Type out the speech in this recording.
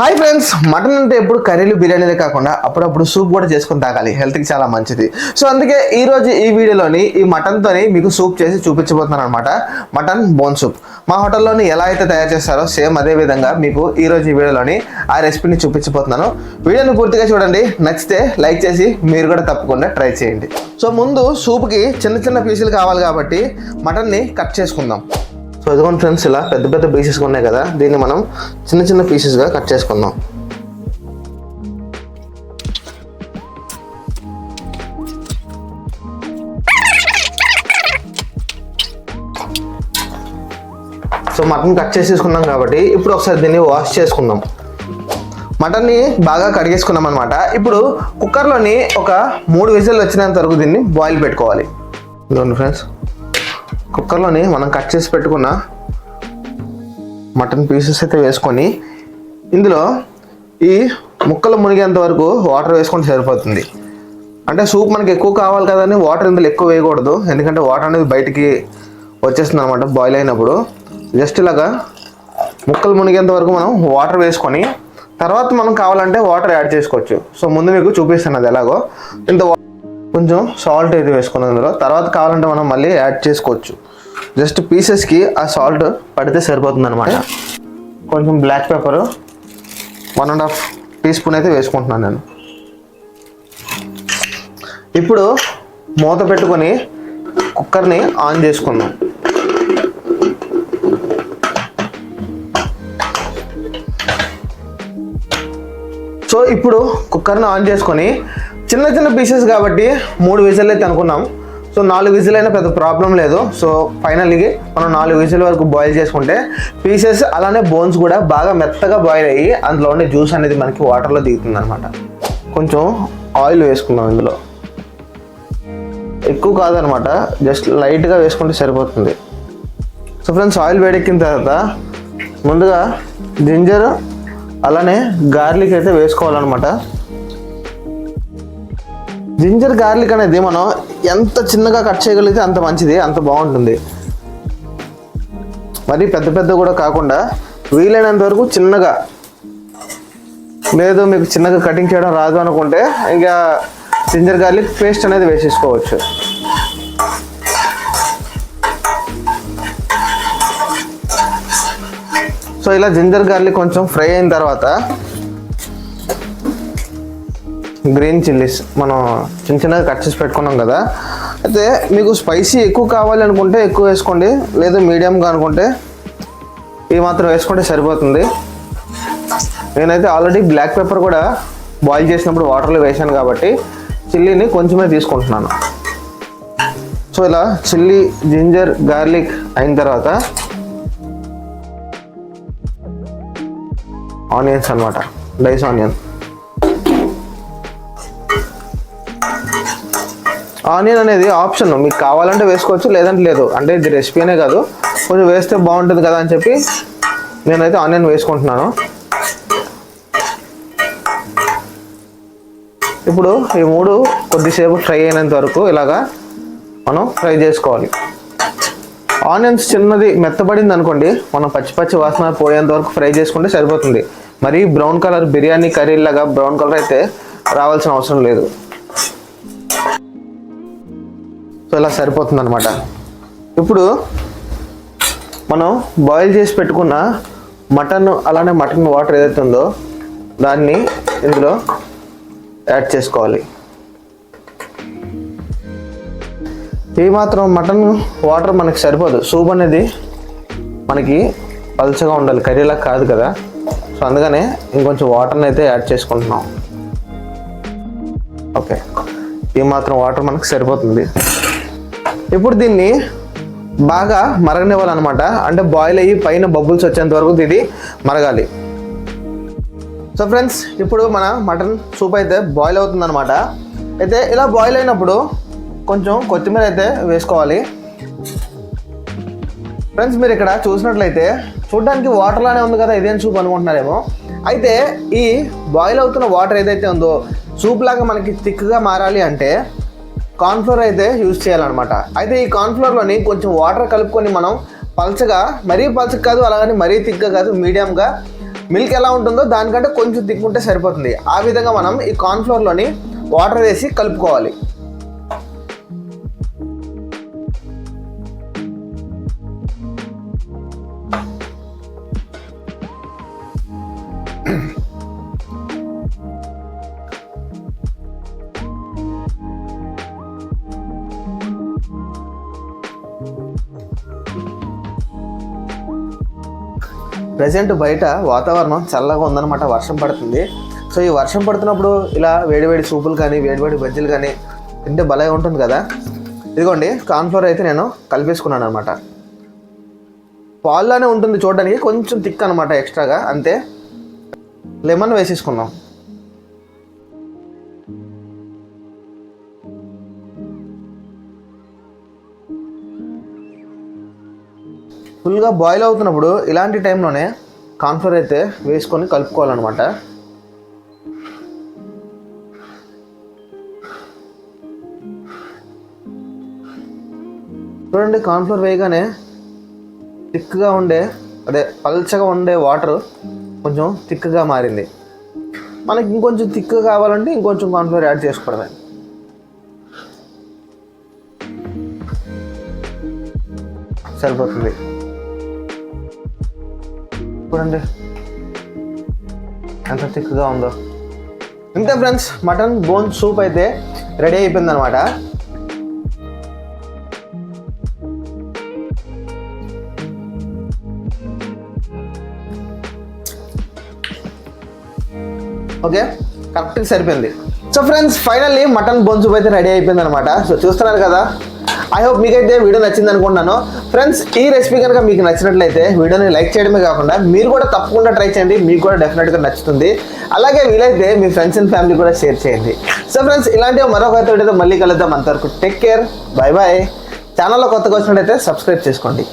Hi friends mutton అంటే ఎప్పుడు కర్రీలు బిర్యానీలే కాకుండా అప్పుడప్పుడు సూప్ కూడా చేసుకొని తాగాలి. హెల్త్కి చాలా మంచిది. సో అందుకే ఈరోజు ఈ వీడియోలోని ఈ మటన్తోని మీకు సూప్ చేసి చూపించబోతున్నాను అనమాట మటన్ బోన్ సూప్ మా హోటల్లోని ఎలా అయితే తయారు చేస్తారో సేమ్ అదే విధంగా మీకు ఈ రోజు ఈ వీడియోలోని ఆ రెసిపీని చూపించబోతున్నాను. వీడియోని పూర్తిగా చూడండి. నచ్చితే లైక్ చేసి మీరు కూడా తప్పకుండా ట్రై చేయండి. సో ముందు సూప్కి చిన్న చిన్న పీసులు కావాలి కాబట్టి మటన్ని కట్ చేసుకుందాం. సో ఇదిగోండి ఫ్రెండ్స్ ఇలా పెద్ద పెద్ద పీసెస్ ఉన్నాయి కదా దీన్ని మనం చిన్న చిన్న పీసెస్గా కట్ చేసుకుందాం. సో మటన్ కట్ చేసేసుకున్నాం కాబట్టి ఇప్పుడు ఒకసారి దీన్ని వాష్ చేసుకుందాం. మటన్ని బాగా కడిగేసుకున్నాం అనమాట ఇప్పుడు కుక్కర్లోని ఒక మూడు విజిల్ వచ్చినంత వరకు దీన్ని బాయిల్ పెట్టుకోవాలి. ఫ్రెండ్స్ కుక్కర్లోని మనం కట్ చేసి పెట్టుకున్న మటన్ పీసెస్ అయితే వేసుకొని ఇందులో ఈ ముక్కలు మునిగేంత వరకు వాటర్ వేసుకుంటే సరిపోతుంది. అంటే సూప్ మనకి ఎక్కువ కావాలి కదని వాటర్ ఇందులో ఎక్కువ వేయకూడదు. ఎందుకంటే వాటర్ అనేది బయటికి వచ్చేస్తుంది అనమాట బాయిల్ అయినప్పుడు. జస్ట్ ఇలాగా ముక్కలు మునిగేంత వరకు మనం వాటర్ వేసుకొని తర్వాత మనం కావాలంటే వాటర్ యాడ్ చేసుకోవచ్చు. సో ముందు మీకు చూపిస్తాను అది ఎలాగో. ఇంత కొంచెం సాల్ట్ అయితే వేసుకున్నాం అందులో తర్వాత కావాలంటే మనం మళ్ళీ యాడ్ చేసుకోవచ్చు. జస్ట్ పీసెస్కి ఆ సాల్ట్ పడితే సరిపోతుంది అనమాట కొంచెం black pepper one and half teaspoon అయితే వేసుకుంటున్నాను నేను. ఇప్పుడు మూత పెట్టుకొని కుక్కర్ని ఆన్ చేసుకుందాం. సో ఇప్పుడు కుక్కర్ని ఆన్ చేసుకొని చిన్న చిన్న పీసెస్ కాబట్టి మూడు విజిల్ అయితే అనుకున్నాం. సో నాలుగు విజిల్ అయినా పెద్ద ప్రాబ్లం లేదు. సో ఫైనల్గా మనం నాలుగు విజిల్ వరకు బాయిల్ చేసుకుంటే పీసెస్ అలానే బోన్స్ కూడా బాగా మెత్తగా బాయిల్ అయ్యి అందులో ఉండే జ్యూస్ అనేది మనకి వాటర్లో దిగుతుంది అనమాట కొంచెం ఆయిల్ వేసుకుందాం ఇందులో. ఎక్కువ కాదనమాట జస్ట్ లైట్గా వేసుకుంటే సరిపోతుంది. సో ఫ్రెండ్స్ ఆయిల్ వేడెక్కిన తర్వాత ముందుగా జింజర్ అలానే గార్లిక్ అయితే వేసుకోవాలన్నమాట. జింజర్ గార్లిక్ అనేది మనం ఎంత చిన్నగా కట్ చేయగలిగితే అంత మంచిది అంత బాగుంటుంది. మరి పెద్ద పెద్ద కూడా కాకుండా వీలైనంత వరకు చిన్నగా లేదు మీకు చిన్నగా కటింగ్ చేయడం రాదు అనుకుంటే ఇంకా జింజర్ గార్లిక్ పేస్ట్ అనేది వేసేసుకోవచ్చు. సో ఇలా జింజర్ గార్లిక్ కొంచెం ఫ్రై అయిన తర్వాత గ్రీన్ చిల్లీస్ మనం చిన్న చిన్నగా కట్ చేసి పెట్టుకున్నాం కదా. అయితే మీకు స్పైసీ ఎక్కువ కావాలి అనుకుంటే ఎక్కువ వేసుకోండి. లేదా మీడియంగా అనుకుంటే ఇవి మాత్రం వేసుకుంటే సరిపోతుంది. నేనైతే ఆల్రెడీ బ్లాక్ పెప్పర్ కూడా బాయిల్ చేసినప్పుడు వాటర్లో వేసాను కాబట్టి చిల్లీని కొంచెమే తీసుకుంటున్నాను. సో ఇలా చిల్లీ జింజర్ గార్లిక్ అయిన తర్వాత ఆనియన్స్ అన్నమాట. Dice onion. ఆనియన్ అనేది ఆప్షన్. మీకు కావాలంటే వేసుకోవచ్చు లేదంటే లేదు. అంటే ఇది రెసిపీ అనే కాదు. కొంచెం వేస్తే బాగుంటుంది కదా అని చెప్పి నేనైతే ఆనియన్ వేసుకుంటున్నాను. ఇప్పుడు ఈ మూడు కొద్దిసేపు ఫ్రై అయినంత వరకు ఇలాగా మనం ఫ్రై చేసుకోవాలి. ఆనియన్స్ చిన్నది మెత్తబడింది అనుకోండి మనం పచ్చి పచ్చి వాసన పోయేంత వరకు ఫ్రై చేసుకుంటే సరిపోతుంది. మరి బ్రౌన్ కలర్ బిర్యానీ కర్రీ లాగా బ్రౌన్ కలర్ అయితే రావాల్సిన అవసరం లేదు. సో ఇలా సరిపోతుంది అనమాట ఇప్పుడు మనం బాయిల్ చేసి పెట్టుకున్న మటన్ అలానే మటన్ వాటర్ ఏదైతే ఉందో దాన్ని ఇందులో యాడ్ చేసుకోవాలి. ఈ మాత్రం మటన్ వాటర్ మనకి సరిపోదు. సూప్ అనేది మనకి పలుచగా ఉండాలి. కర్రీలా కాదు కదా. సో అందుకనే ఇంకొంచెం వాటర్ని అయితే యాడ్ చేసుకుంటున్నాం. ఓకే. ఈ మాత్రం వాటర్ మనకు సరిపోతుంది. ఇప్పుడు దీన్ని బాగా మరగనివ్వాలన్నమాట. అంటే బాయిల్ అయ్యి పైన బబుల్స్ వచ్చేంత వరకు ఇది మరగాలి. సో ఫ్రెండ్స్ ఇప్పుడు మన మటన్ సూప్ అయితే బాయిల్ అవుతుందన్నమాట. అయితే ఇలా బాయిల్ అయినప్పుడు కొంచెం కొత్తిమీర అయితే వేసుకోవాలి. ఫ్రెండ్స్ మీరు ఇక్కడ చూసినట్లయితే చూడడానికి వాటర్ లానే ఉంది కదా ఇదేం సూప్ అనుకుంటున్నారేమో. అయితే ఈ బాయిల్ అవుతున్న వాటర్ ఏదైతే ఉందో సూప్ లాగా మనకి థిక్గా మారాలి అంటే కార్న్ఫ్లోర్ అయితే యూజ్ చేయాలన్నమాట. అయితే ఈ కార్న్ఫ్లోర్లోని కొంచెం వాటర్ కలుపుకొని మనం పల్చగా మరీ పల్చగా కాదు అలాగని మరీ థిక్గా కాదు మీడియంగా మిల్క్ ఎలా ఉంటుందో దానికంటే కొంచెం తిక్కుంటే సరిపోతుంది. ఆ విధంగా మనం ఈ కార్న్ఫ్లోర్లోని వాటర్ వేసి కలుపుకోవాలి. ప్రజెంట్ బయట వాతావరణం చల్లగా ఉందన్నమాట వర్షం పడుతుంది. సో ఈ వర్షం పడుతున్నప్పుడు ఇలా వేడివేడి సూపులు కానీ వేడివేడి బజ్జీలు కానీ తింటే భలే ఉంటుంది కదా. ఇదిగోండి కార్న్ఫ్లోర్ అయితే నేను కలిపేసుకున్నాను అనమాట పాల్లోనే ఉంటుంది చూడడానికి కొంచెం థిక్ అనమాట ఎక్స్ట్రాగా అంతే. లెమన్ వేసేసుకున్నాం ఫుల్గా బాయిల్ అవుతున్నప్పుడు ఇలాంటి టైంలోనే కార్న్ఫ్లోర్ అయితే వేసుకొని కలుపుకోవాలన్నమాట. చూడండి కాన్ఫ్లోర్ వేయగానే థిక్గా ఉండే అదే పల్చగా ఉండే వాటర్ కొంచెం థిక్గా మారింది. మనకి ఇంకొంచెం థిక్ కావాలంటే ఇంకొంచెం కాన్ఫ్లోర్ యాడ్ చేసుకోవడమే. సరిపోతుంది. చూడండి ఎంత థిక్గా ఉందో. ఇంతే ఫ్రెండ్స్ మటన్ బోన్ సూప్ అయితే రెడీ అయిపోయింది అనమాట ఓకే కరెక్ట్గా సరిపోయింది. So friends finally mutton bone soup అయితే రెడీ అయిపోయింది అనమాట సో చూస్తున్నారు కదా ఐ హోప్ మీకైతే వీడియో నచ్చింది అనుకుంటున్నాను. ఫ్రెండ్స్ ఈ రెసిపీ కనుక మీకు నచ్చినట్లయితే వీడియోని లైక్ చేయడమే కాకుండా మీరు కూడా తప్పకుండా ట్రై చేయండి. మీకు కూడా డెఫినెట్గా నచ్చుతుంది. అలాగే వీలైతే మీ ఫ్రెండ్స్ అండ్ ఫ్యామిలీ కూడా షేర్ చేయండి. సో ఫ్రెండ్స్ ఇలాంటివి మరొక అయితే మళ్ళీ కలుద్దాం. అంతవరకు టేక్ కేర్ బాయ్ బాయ్ ఛానల్లో కొత్తగా వచ్చినట్టయితే సబ్స్క్రైబ్ చేసుకోండి.